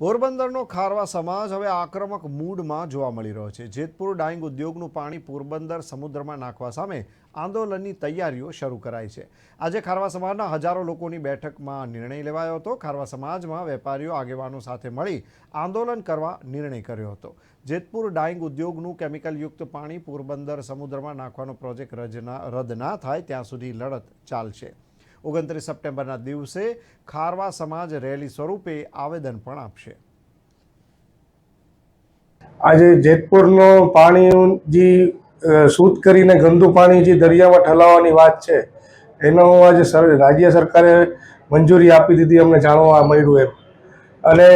પોરબંદરનો ખારવા સમાજ હવે આક્રમક મૂડમાં જોવા મળી રહ્યો છે. જેતપુર ડાઇંગ ઉદ્યોગનું પાણી પોરબંદર સમુદ્રમાં નાખવા સામે આંદોલનની તૈયારીઓ શરૂ કરાઈ છે. આજે ખારવા સમાજના હજારો લોકોની બેઠકમાં નિર્ણય લેવાયો હતો. ખારવા સમાજમાં વેપારીઓ, આગેવાનો સાથે મળી આંદોલન કરવા નિર્ણય કર્યો હતો. જેતપુર ડાઇંગ ઉદ્યોગનું કેમિકલયુક્ત પાણી પોરબંદર સમુદ્રમાં નાખવાનો પ્રોજેક્ટ રદ ના થાય, ત્યાં સુધી લડત ચાલશે. ઓગણત્રીસ સપ્ટેમ્બરના દિવસે ખારવા સમાજ રેલી સ્વરૂપે આવેદન પણ આપશે. આજે જેતપુરનો પાણી જે શુદ્ધ કરીને ગંદુ પાણી જે દરિયામાં ઠલાવવાની વાત છે. એનો આજે રાજ્ય સરકારે મંજૂરી આપી દીધી, અમને જાણવા મળ્યું એમ. અને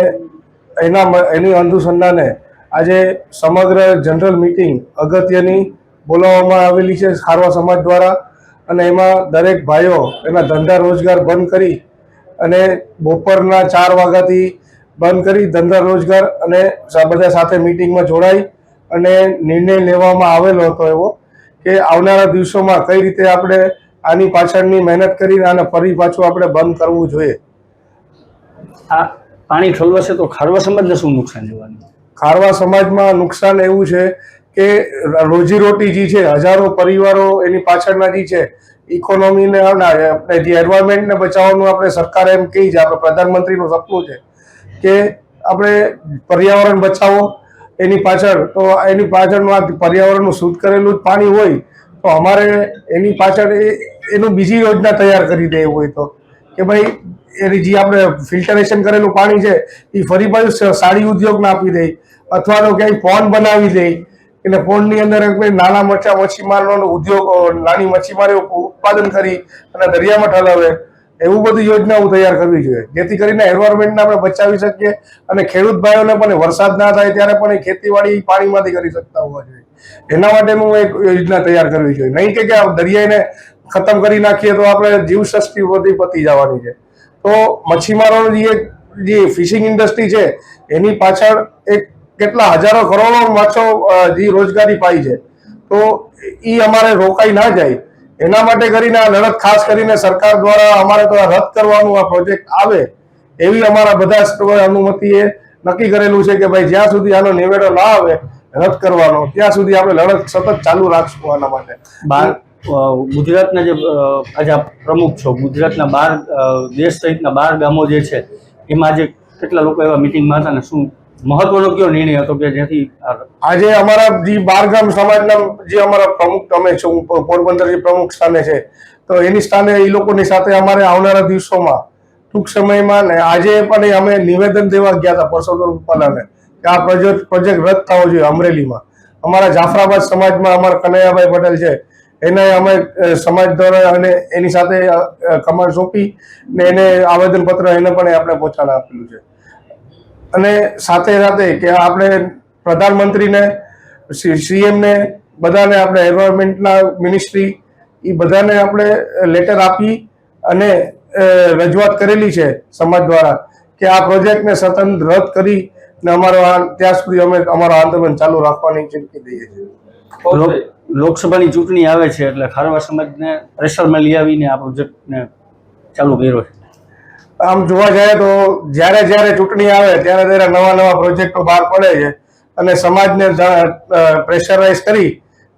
એના એની અનુસંધાને આજે સમગ્ર જનરલ મિટિંગ અગત્યની બોલાવવામાં આવેલી છે ખારવા સમાજ દ્વારા. અને એમાં દરેક ભાઈઓ એના ધંધા રોજગાર બંધ કરી અને બપોરના ચાર વાગ્યાથી બંધ કરી ધંધા રોજગાર અને બધા સાથે મિટિંગમાં જોડાઈ અને નિર્ણય લેવામાં આવેલો હતો એવો કે આવનારા દિવસોમાં કઈ રીતે આપણે આની પાછળની મહેનત કરીને આને ફરી પાછું આપણે બંધ કરવું જોઈએ. આ પાણી ઠલવાશે તો ખારવા સમાજને શું નુકસાન જોવાનું? ખારવા સમાજમાં નુકસાન એવું છે કે રોજીરોટી જે છે, હજારો પરિવારો એની પાછળના જે છે ઇકોનોમીને આપણે જે એન્વાયરમેન્ટને બચાવવાનું આપણે સરકાર એમ કહી છે, આપણે પ્રધાનમંત્રીનું સપનું છે, કે આપણે પર્યાવરણ બચાવો, એની પાછળ, તો એની પાછળનું આ પર્યાવરણનું શુદ્ધ કરેલું જ પાણી હોય, તો અમારે એની પાછળ એનું બીજી યોજના તૈયાર કરી દે હોય તો, કે ભાઈ, એની જે આપણે ફિલ્ટરેશન કરેલું પાણી છે, એ ફરી પાછું સાડી ઉદ્યોગને આપી દે, અથવા તો ક્યાંય ફોન બનાવી દે એટલે પોન્ડની અંદર નાના મચ્છા મચ્છીમારનો ઉદ્યોગ નાની મચ્છીમારીઓ ઉત્પાદન કરી અને દરિયામાં ઠલાવે, એવું બધી યોજનાઓ તૈયાર કરવી જોઈએ. જેથી કરીને એન્વાયરમેન્ટને આપણે બચાવી શકીએ અને ખેડૂત ભાઈઓને પણ વરસાદ ના થાય ત્યારે પણ એ ખેતીવાડી પાણીમાંથી કરી શકતા હોવા જોઈએ. એના માટેનું એક યોજના તૈયાર કરવી જોઈએ. નહીં કે દરિયાઈને ખતમ કરી નાખીએ તો આપણે જીવસૃષ્ટિ બધી પતી જવાની છે. તો મચ્છીમારોની જે જે ફિશિંગ ઇન્ડસ્ટ્રી છે, એની પાછળ એક કેટલા હજારો કરોડો માછો જે રોજગારી પાઈ છે. તો એ અમારે રોકાઈ ના જાય. એના માટે કરીને આ લડત ખાસ કરીને સરકાર દ્વારા અમારે તો રદ કરવાનું આ પ્રોજેક્ટ આવે, એવી અમારા બધા અનુમતિ અનુમતિએ નક્કી કરેલું છે કે ભાઈ જ્યાં સુધી આનો નિવેડો ના આવે, રદ કરવાનો. ત્યાં સુધી આપણે લડત સતત ચાલુ રાખશું આના માટે. બાર ગુજરાતના જે આજે પ્રમુખ છો, ગુજરાતના બાર દેશ સહિતના બાર ગામો જે છે, એમાં આજે કેટલા લોકો એવા મિટિંગમાં હતા ને શું મહત્વનો કયો નિર્ણય હતો કે જેથી આજે અમારા જે બારગામ સમાજના જે અમારા પ્રમુખ અમે છે પોરબંદર જે પ્રમુખ સ્થાને છે, તો એની સ્થાને એ લોકોની સાથે અમારે આવનારા દિવસોમાં ટૂંક સમયમાં ને આજે પણ અમે નિવેદન દેવા ગયા હતા પરસોત્તમ રૂપાલાને કે આ પ્રોજેક્ટ પ્રોજેક્ટ રદ થવો જોઈએ અમરેલીમાં. અમારા જાફરાબાદ સમાજમાં અમારા કનૈયાભાઈ પટેલ છે, એને અમે સમાજ દ્વારા અને એની સાથે કમાન્ડ સોંપી ને એને આવેદનપત્ર એને પણ આપણે પહોંચાડ આપેલું છે. અને સાથે સાથે કે આપણે પ્રધાનમંત્રીને સીએમને બધાને આપણે એન્વાયરમેન્ટના મિનિસ્ટ્રી એ બધાને આપણે લેટર આપી અને રજૂઆત કરેલી છે સમાજ દ્વારા કે આ પ્રોજેક્ટને સતત રદ કરી ને અમારો ત્યાં સુધી અમે અમારો આંદોલન ચાલુ રાખવાની ચીમકી દઈએ છીએ. લોકસભાની ચૂંટણી આવે છે એટલે ખારવા સમાજને પ્રેશરમાં લઈ આવીને આ પ્રોજેક્ટને ચાલુ કર્યો છે. આમ જોવા જાય તો જ્યારે જ્યારે ચૂંટણી આવે ત્યારે ત્યારે નવા નવા પ્રોજેક્ટો બહાર પડે છે અને સમાજને પ્રેશરાઇઝ કરી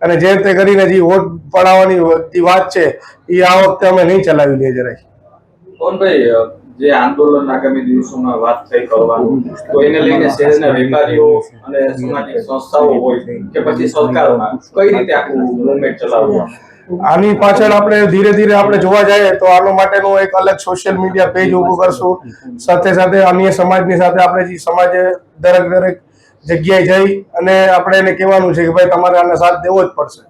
અને જે રીતે કરીને જે વોટ પડાવવાની વાત છે, એ આ વખતે અમે નહીં ચલાવી લઈએ જરાય. પવનભાઈ જે આંદોલન આગામી દિવસોમાં વાત થઈ કરવાનું, તો એને લઈને શહેરના વેપારીઓ અને સામાજિક સંસ્થાઓ હોય કે પછી સરકારમાં, કઈ રીતે આખું મુવમેન્ટ ચલાવવાનું? આની પાછળ આપણે ધીરે ધીરે આપણે જોવા જઈએ તો આનો માટેનું એક અલગ સોશિયલ મીડિયા પેજ ઊભું કરશું. સાથે સાથે અન્ય સમાજની સાથે આપણે જે સમાજે દરેક દરેક જગ્યાએ જઈ અને આપણે એને કહેવાનું છે કે ભાઈ તમારે આને સાથ દેવો જ પડશે.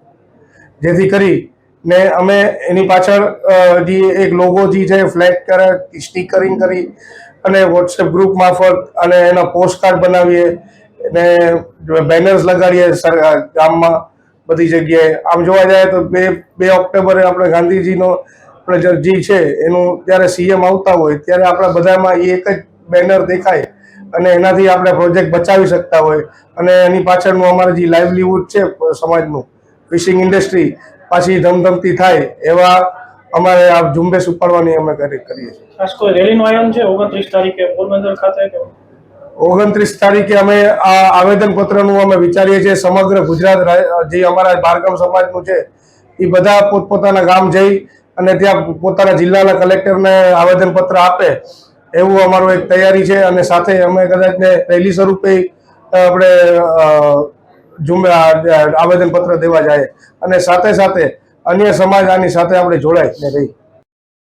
જેથી કરી ને અમે એની પાછળ જે એક લોગો જે છે ફ્લેગ કરે સ્ટીકરિંગ કરી અને વોટ્સએપ ગ્રુપ મારફત અને એના પોસ્ટ કાર્ડ બનાવીએ ને બેનર્સ લગાડીએ ગામમાં. બધી જગ્યાએ. આમ જોવા જાય તો બે બે ઓક્ટોબરે આપણે ગાંધીજીનો આપણે જે- છે એનું જ્યારે સીએમ આવતા હોય, ત્યારે આપણા બધામાં એ એક જ બેનર દેખાય અને એનાથી આપણે પ્રોજેક્ટ બચાવી શકતા હોય અને એની પાછળનું અમારે જે લાઇવલીહુડ છે સમાજનું ફિશિંગ ઇન્ડસ્ટ્રી પાછી ધમધમતી થાય એવા અમારે આ ઝુંબેશ ઉપાડવાની અમે કરી- કરીએ છીએ. રેલીનું આયોજન છે? ઓગણત્રીસ તારીખે પોરબંદર ખાતે ઓગણત્રીસ તારીખે અમે આ આવેદન પત્રનું અમે વિચારીએ છીએ. સમગ્ર ગુજરાત જે અમારા બારગામ સમાજનું છે, એ બધા પોતપોતાના ગામ જઈ અને ત્યાં પોતાના જિલ્લાના કલેક્ટરને આવેદન પત્ર આપે એવું અમારું એક તૈયારી છે. અને સાથે અમે કદાચ ને રેલી સ્વરૂપે આપણે ઝુંબે આવેદન પત્ર દેવા જાય. અને સાથે સાથે અન્ય સમાજ આની સાથે આપણે જોડાય ને રહી.